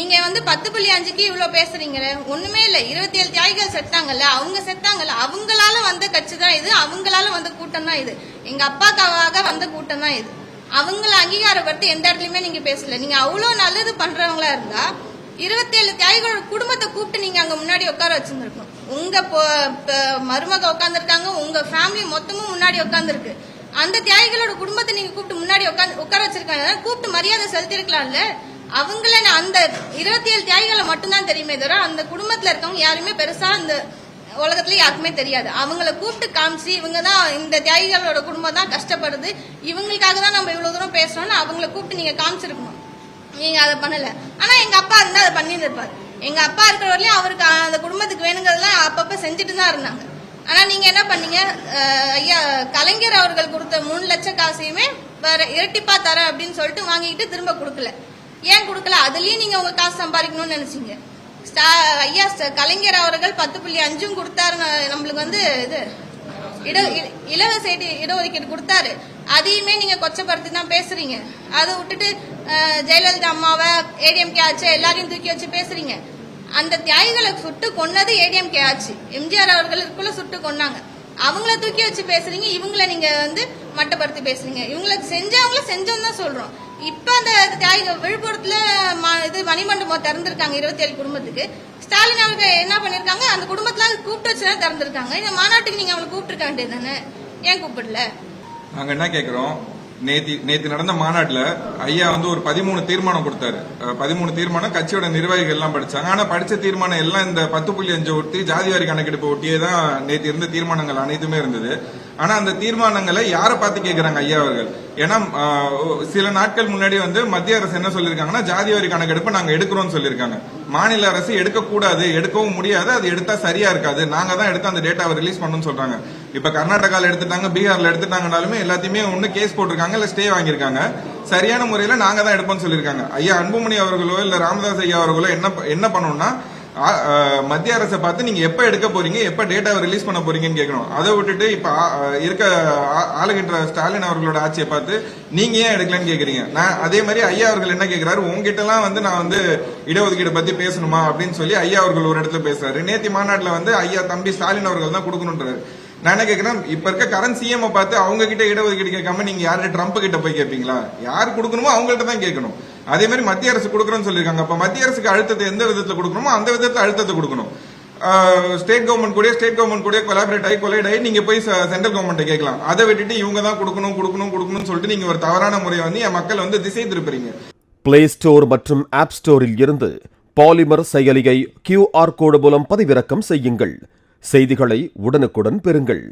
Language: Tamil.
நீங்க வந்து பத்து புள்ளி அஞ்சுக்கு இவ்வளவு பேசுறீங்க ஒண்ணுமே இல்ல. இருபத்தி ஏழு தியாகிகள் செத்தாங்கல்ல அவங்க செத்தாங்கல்ல. அவங்களால வந்த கட்சி தான் இது. அவங்களால வந்த கூட்டம் தான் இது. எங்க அப்பாக்காக வந்த கூட்டம் தான் இது. அவங்கள அங்கீகாரப்படுத்தி எந்த இடத்துலயுமே நீங்க பேசல. நீங்க அவ்வளவு நல்லது பண்றவங்களா இருந்தா இருபத்தி ஏழு தியாகிகளோட குடும்பத்தை கூப்பிட்டு நீங்க அங்க முன்னாடி உட்கார வச்சிருந்துருக்கணும். உங்க மருமக உட்காந்துருக்காங்க உங்க ஃபேமிலி மொத்தமும் முன்னாடி உட்காந்துருக்கு அந்த தியாகிகளோட குடும்பத்தை நீங்க கூப்பிட்டு முன்னாடி உட்காந்து உட்கார வச்சிருக்காங்க. கூப்பிட்டு மரியாதை செலுத்திருக்கலாம்ல அவங்கள அந்த இருபத்தி ஏழு தியாகிகளை மட்டும்தான் தெரியுமே தவிர அந்த குடும்பத்துல இருக்கவங்க யாருமே பெருசா அந்த உலகத்துல யாருக்குமே தெரியாது. அவங்கள கூப்பிட்டு காமிச்சு இவங்க தான் இந்த தியாகிகளோட குடும்பம் தான் கஷ்டப்படுது. இவங்களுக்காக தான் நம்ம இவ்வளவு தூரம் பேசணும்னு அவங்கள கூப்பிட்டு நீங்க காமிச்சிருக்கணும். நீங்க அதை பண்ணல. ஆனா எங்க அப்பா இருந்தா அதை பண்ணியிருப்பாரு எங்க அப்பா இருக்கிற வரையும் அவருக்கு அந்த குடும்பத்துக்கு வேணுங்கிறதெல்லாம் அப்பப்ப செஞ்சுட்டு தான் இருந்தாங்க. ஆனா நீங்க என்ன பண்ணீங்க? ஐயா கலைஞர் அவர்கள் கொடுத்த மூணு லட்சம் காசையுமே வேற இரட்டிப்பா தரேன் அப்படின்னு சொல்லிட்டு வாங்கிட்டு திரும்ப கொடுக்கல. ஏன் கொடுக்கல? அதுலயும் நீங்க உங்க காசு சம்பாதிக்கணும்னு நினைச்சீங்க. ஸ்டா- ஐயா கலைஞர் அவர்கள் பத்து புள்ளி அஞ்சும் கொடுத்தாரு நம்மளுக்கு வந்து இது இட இ- இலவச இட- இடஒதுக்கீடு கொடுத்தாரு. அதையுமே நீங்க கொச்சப்படுத்தி தான் பேசுறீங்க. அதை விட்டுட்டு ஜெயலலிதா அம்மாவை ஏடிஎம்கே ஆச்சு எல்லாரையும் தூக்கி வச்சு பேசுறீங்க. அந்த தியாகிகளை சுட்டு கொன்னது ஏடிஎம்கே ஆச்சு. எம்ஜிஆர் அவர்களுக்குள்ள சுட்டு கொன்னாங்க. அவங்கள தூக்கி வச்சு பேசுறீங்க. இவங்கள நீங்க வந்து மட்டப்படுத்தி பேசுறீங்க இவங்களுக்கு செஞ்சவங்கள செஞ்சோம் தான் சொல்றோம். இப்ப அந்த தியாகிகள் விழுப்புரத்துல இது மணிமண்டபம் திறந்திருக்காங்க இருபத்தி ஏழு குடும்பத்துக்கு. ஸ்டாலின் அவர்கள் என்ன பண்ணிருக்காங்க அந்த குடும்பத்துல கூப்பிட்டு வச்சுதான் திறந்திருக்காங்க. இந்த மாநாட்டுக்கு நீங்க அவங்களை கூப்பிட்டுருக்க வேண்டியது தானே? ஏன் கூப்பிடல? நாங்க என்ன கேக்குறோம்? நேத்தி நேத்து நடந்த மாநாட்டில் ஐயா வந்து ஒரு பதிமூணு தீர்மானம் கொடுத்தாரு. பதிமூணு தீர்மானம் கட்சியோட நிர்வாகிகள் எல்லாம் படிச்சாங்க. ஆனா படிச்ச தீர்மானம் எல்லாம் இந்த பத்து புள்ளி அஞ்சு ஒட்டி ஜாதிவாரி கணக்கெடுப்பு ஒட்டியே தான் நேத்து இருந்த தீர்மானங்கள் அனைத்துமே இருந்தது. ஆனா அந்த தீர்மானங்களை யாரை பார்த்து கேட்குறாங்க ஐயா அவர்கள்? ஏன்னா சில நாட்கள் முன்னாடி வந்து மத்திய அரசு என்ன சொல்லியிருக்காங்கன்னா ஜாதிவாரி கணக்கெடுப்பு நாங்க எடுக்கிறோம்னு சொல்லியிருக்காங்க மாநில அரசு எடுக்கக்கூடாது எடுக்கவும் முடியாது அது எடுத்தா சரியா இருக்காது. நாங்க தான் எடுத்து அந்த டேட்டாவை ரிலீஸ் பண்ணணும்னு சொல்றாங்க. இப்ப கர்நாடகாவில் எடுத்துட்டாங்க பீகார்ல எடுத்துட்டாங்கனாலுமே எல்லாத்தையுமே ஒன்னு கேஸ் போட்டிருக்காங்க இல்ல ஸ்டே வாங்கியிருக்காங்க. சரியான முறையில நாங்க தான் எடுப்போம்னு சொல்லியிருக்காங்க. ஐயா அன்புமணி அவர்களோ இல்ல ராமதாஸ் ஐயா அவர்களோ என்ன என்ன பண்ணணும்னா மத்திய அரசை பார்த்து நீங்க எப்ப எடுக்க போறீங்க எப்ப டேட்டாவை ரிலீஸ் பண்ண போறீங்கன்னு கேட்கணும். அதை விட்டுட்டு இப்ப இருக்க ஆளுகின்ற ஸ்டாலின் அவர்களோட ஆட்சியை பார்த்து நீங்க ஏன் எடுக்கலன்னு கேக்குறீங்க? நான் அதே மாதிரி ஐயா அவர்கள் என்ன கேக்குறாரு? உங்ககிட்ட எல்லாம் வந்து நான் வந்து இடஒதுக்கீடு பத்தி பேசணுமா அப்படின்னு சொல்லி ஐயா அவர்கள் ஒரு இடத்துல பேசுறாரு. நேத்தி மாநாட்டுல வந்து ஐயா தம்பி ஸ்டாலின் அவர்கள் தான் கொடுக்கணும்ன்றாரு நான் என்ன கேக்குறேன்? இப்ப இருக்க கரண்ட் சிஎம் பார்த்து அவங்க கிட்ட இடஒதுக்கீடு கேட்காம நீங்க யார்கிட்ட ட்ரம்ப் கிட்ட போய் கேட்பீங்களா யார் கொடுக்கணுமோ அவங்கள்ட்ட தான் கேட்கணும். அதே மாதிரி மத்திய அரசு கொடுக்கணும்னு சொல்லியிருக்காங்க. அப்ப மத்திய அரசுக்கு அழுத்தத்தை எந்த விதத்துல கொடுக்கணுமோ அந்த விதத்துல அழுத்தத்தை கொடுக்கணும். ஸ்டேட் கவர்மெண்ட் கூட ஸ்டேட் கவர்மெண்ட் கூட கொலாபரேட் ஆகி கொலைட் ஆகி நீங்க போய் சென்ட்ரல் கவர்மெண்ட் கேட்கலாம். அதை விட்டுட்டு இவங்க தான் கொடுக்கணும் கொடுக்கணும் கொடுக்கணும்னு சொல்லிட்டு நீங்க ஒரு தவறான முறையை வந்து என் மக்கள் வந்து திசை திருப்புறீங்க. பிளே ஸ்டோர் மற்றும் ஆப் ஸ்டோரில் இருந்து பாலிமர் செயலியை கியூஆர் கோடு மூலம் பதிவிறக்கம் செய்யுங்கள். செய்திகளை உடனுக்குடன் பெறுங்கள்.